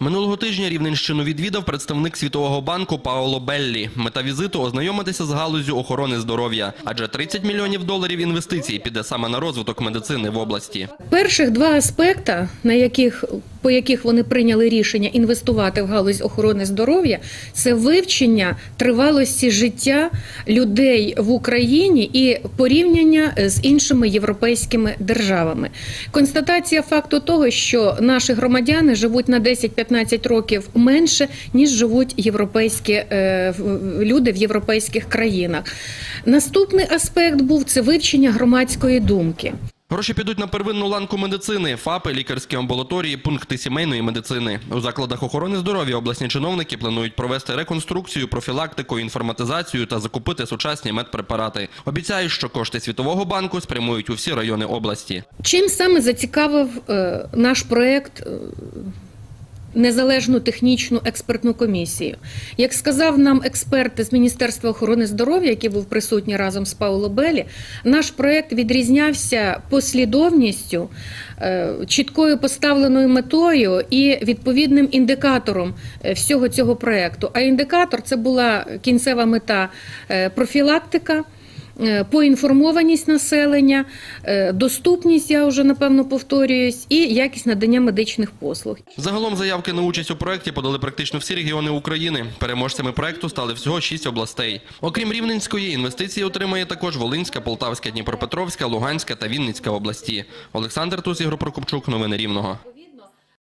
Минулого тижня Рівненщину відвідав представник Світового банку Паоло Беллі. Мета візиту – ознайомитися з галузю охорони здоров'я. Адже 30 мільйонів доларів інвестицій піде саме на розвиток медицини в області. Перших два аспекти, на яких по яких вони прийняли рішення інвестувати в галузь охорони здоров'я, це вивчення тривалості життя людей в Україні і порівняння з іншими європейськими державами. Констатація факту того, що наші громадяни живуть на 10-15 років менше, ніж живуть європейські е, люди в європейських країнах. Наступний аспект був це вивчення громадської думки. Гроші підуть на первинну ланку медицини, ФАПи, лікарські амбулаторії, пункти сімейної медицини. У закладах охорони здоров'я обласні чиновники планують провести реконструкцію, профілактику, інформатизацію та закупити сучасні медпрепарати. Обіцяють, що кошти Світового банку спрямують у всі райони області. Чим саме зацікавив е, наш проект е, незалежну технічну експертну комісію? Як сказав нам експерт з Міністерства охорони здоров'я, який був присутній разом з Пауло Белі, наш проект відрізнявся послідовністю, е, чіткою поставленою метою і відповідним індикатором е, всього цього проекту. А індикатор це була кінцева мета е, профілактика. Е, Поінформованість населення, е, доступність, я вже напевно повторююсь, і якість надання медичних послуг. Загалом заявки на участь у проєкті подали практично всі регіони України. Переможцями проєкту стали всього шість областей. Окрім Рівненської, інвестиції отримає також Волинська, Полтавська, Дніпропетровська, Луганська та Вінницька області. Олександр Туз, Ігор Прокопчук, новини Рівного.